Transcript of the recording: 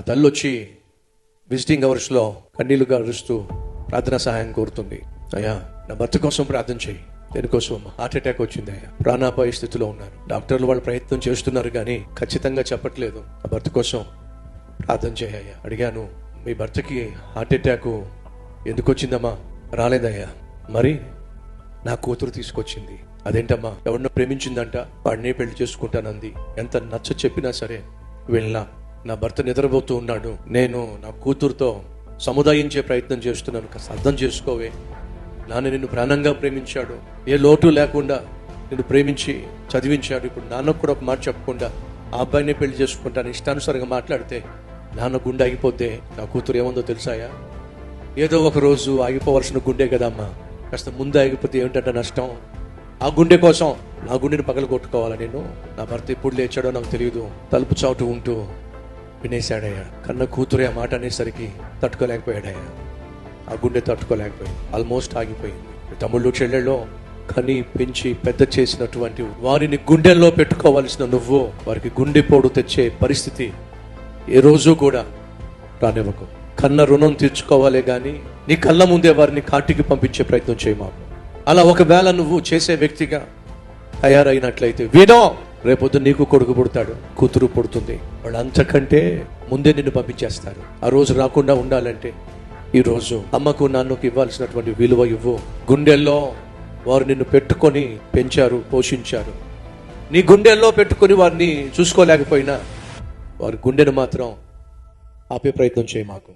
ఆ తల్లి వచ్చి విజిటింగ్ అవర్స్లో కన్నీళ్ళు అరుస్తూ ప్రార్థన సహాయం కోరుతుంది. అయ్యా నా భర్త కోసం ప్రార్థన చేయి. దేనికోసం? హార్ట్ అటాక్ వచ్చింది అయ్యా. ప్రాణాపాయ స్థితిలో ఉన్నారు డాక్టర్లు వాళ్ళు ప్రయత్నం చేస్తున్నారు కానీ ఖచ్చితంగా చెప్పట్లేదు. నా భర్త కోసం ప్రార్థన చేయ అడిగాను మీ భర్తకి హార్ట్ అటాక్ ఎందుకు వచ్చిందమ్మా? రాలేదయ్యా. మరి? నా కూతురు తీసుకొచ్చింది. అదేంటమ్మా? ఎవరినో ప్రేమించిందంట. వాడినే పెళ్ళి చేసుకుంటానంది. ఎంత నచ్చ చెప్పినా సరే వెళ్ళినా. నా భర్త నిద్రపోతూ ఉన్నాడు. నేను నా కూతురుతో సముదాయించే ప్రయత్నం చేస్తున్నాను. కాస్త అర్థం చేసుకోవే. నాన్న నిన్ను ప్రాణంగా ప్రేమించాడు. ఏ లోటు లేకుండా నిన్ను ప్రేమించి చదివించాడు. ఇప్పుడు నాన్నకు కూడా ఒక మాట చెప్పకుండా ఆ అబ్బాయినే పెళ్ళి చేసుకుంటాను ఇష్టానుసారంగా మాట్లాడితే నాన్న గుండె ఆగిపోతే నా కూతురు ఏముందో తెలుసాయా? ఏదో ఒక రోజు ఆగిపోవలసిన గుండె కదమ్మా. కాస్త ముందు ఆగిపోతే ఏమిటంటే నష్టం. ఆ గుండె కోసం నా గుండెని పగల కొట్టుకోవాలా నేను? నా భర్త ఎప్పుడు లేచాడో నాకు తెలియదు. తలుపు చాటు ఉంటూ వినేశాడయ్యా. కన్న కూతురే ఆ మాట అనేసరికి తట్టుకోలేకపోయాడయ్యా. ఆ గుండె తట్టుకోలేకపోయింది. ఆల్మోస్ట్ ఆగిపోయింది. తమ్ముళ్ళు చెల్లెళ్ళు కని పెంచి పెద్ద చేసినటువంటి వారిని గుండెల్లో పెట్టుకోవాల్సిన నువ్వు వారికి గుండెపోడు తెచ్చే పరిస్థితి ఏ రోజు కూడా రానివ్వకు. కన్న రుణం తీర్చుకోవాలే కానీ నీ కళ్ళ ముందే వారిని కాటికి పంపించే ప్రయత్నం చేయమాకు అలా ఒకవేళ నువ్వు చేసే వ్యక్తిగా తయారైనట్లయితే వినో! రేపొద్దు నీకు కొడుకు పుడతాడు కూతురు పుడుతుంది. వాళ్ళు అంతకంటే ముందే నిన్ను పంపించేస్తారు. ఆ రోజు రాకుండా ఉండాలంటే ఈ రోజు అమ్మకు నాన్నకు ఇవ్వాల్సినటువంటి విలువ ఇవ్వు. గుండెల్లో వారు నిన్ను పెట్టుకొని పెంచారు పోషించారు. నీ గుండెల్లో పెట్టుకొని వారిని చూసుకోలేకపోయినా వారి గుండెను మాత్రం ఆపే ప్రయత్నం చేయి మాకు.